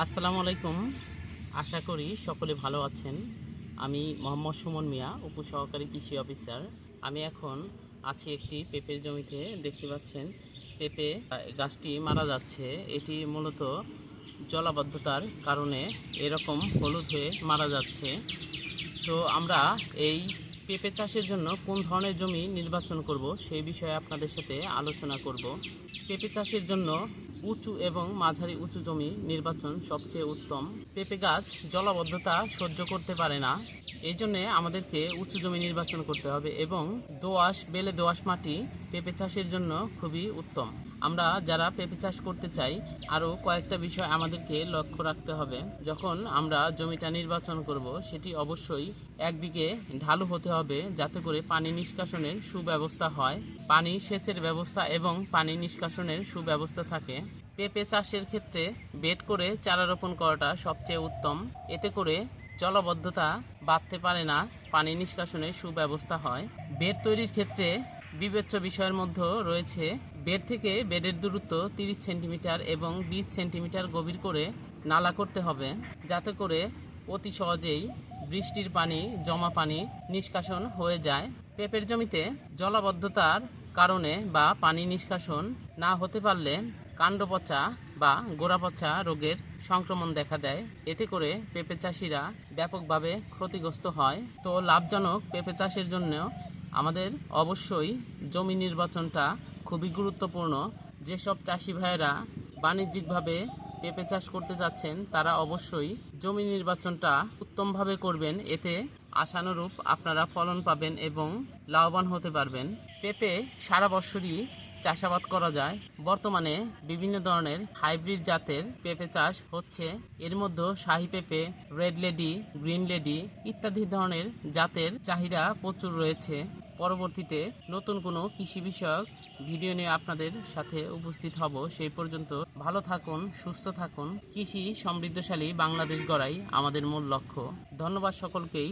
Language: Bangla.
আসসালামু আলাইকুম। আশা করি সকলে ভালো আছেন। আমি মোহাম্মদ সুমন মিয়া, উপসহকারী কৃষি অফিসার। আমি এখন আছি একটি পেঁপের জমিতে। দেখতে পাচ্ছেন, পেঁপে গাছটি মারা যাচ্ছে। এটি মূলত জলাবদ্ধতার কারণে এরকম হলুদ হয়ে মারা যাচ্ছে। তো আমরা এই পেঁপে চাষের জন্য কোন ধরনের জমি নির্বাচন করব সেই বিষয়ে আপনাদের সাথে আলোচনা করব। পেঁপে চাষের জন্য উঁচু এবং মাঝারি উঁচু জমি নির্বাচন সবচেয়ে উত্তম। পেঁপে গাছ জলাবদ্ধতা সহ্য করতে পারে না। এই জন্যে আমাদেরকে উঁচু জমি নির্বাচন করতে হবে এবং দোআঁশ, বেলে দোআঁশ মাটি পেঁপে চাষের জন্য খুবই উত্তম। আমরা যারা পেঁপে চাষ করতে চাই, আরও কয়েকটা বিষয় আমাদেরকে লক্ষ্য রাখতে হবে। যখন আমরা জমিটা নির্বাচন করব, সেটি অবশ্যই একদিকে ঢালু হতে হবে যাতে করে পানি নিষ্কাশনের সুব্যবস্থা হয়। পানি সেচের ব্যবস্থা এবং পানি নিষ্কাশনের সুব্যবস্থা থাকে। পেঁপে চাষের ক্ষেত্রে বেড করে চারা রোপণ করাটা সবচেয়ে উত্তম। এতে করে জলবদ্ধতা বাড়তে পারে না, পানি নিষ্কাশনের সুব্যবস্থা হয়। বেড তৈরির ক্ষেত্রে বিবেচ্য বিষয়ের মধ্যে রয়েছে, বেড থেকে বেডের দূরত্ব তিরিশ সেন্টিমিটার এবং বিশ সেন্টিমিটার গভীর করে নালা করতে হবে, যাতে করে অতি সহজেই বৃষ্টির পানি, জমা পানি নিষ্কাশন হয়ে যায়। পেঁপের জমিতে জলাবদ্ধতার কারণে বা পানি নিষ্কাশন না হতে পারলে কাণ্ড পচা বা গোড়া পচা রোগের সংক্রমণ দেখা দেয়। এতে করে পেঁপে চাষিরা ব্যাপকভাবে ক্ষতিগ্রস্ত হয়। তো লাভজনক পেঁপে চাষের জন্য আমাদের অবশ্যই জমি নির্বাচনটা খুবই গুরুত্বপূর্ণ। যেসব চাষি ভাইয়েরা বাণিজ্যিকভাবে পেঁপে চাষ করতে যাচ্ছেন, তারা অবশ্যই জমি নির্বাচনটা উত্তমভাবে করবেন। এতে আশানুরূপ আপনারা ফলন পাবেন এবং লাভবান হতে পারবেন। পেঁপে সারা বছরই চাষাবাদ করা যায়। বর্তমানে বিভিন্ন ধরনের হাইব্রিড জাতের পেঁপে চাষ হচ্ছে। এর মধ্যে শাহী পেঁপে, রেড লেডি, গ্রিন লেডি ইত্যাদি ধরনের জাতের চাহিদা প্রচুর রয়েছে। পরবর্তীতে নতুন কোনো কৃষি বিষয়ক ভিডিও নিয়ে আপনাদের সাথে উপস্থিত হব। সেই পর্যন্ত ভালো থাকুন, সুস্থ থাকুন। কৃষি সমৃদ্ধশালী বাংলাদেশ গড়াই আমাদের মূল লক্ষ্য। ধন্যবাদ সকলকেই।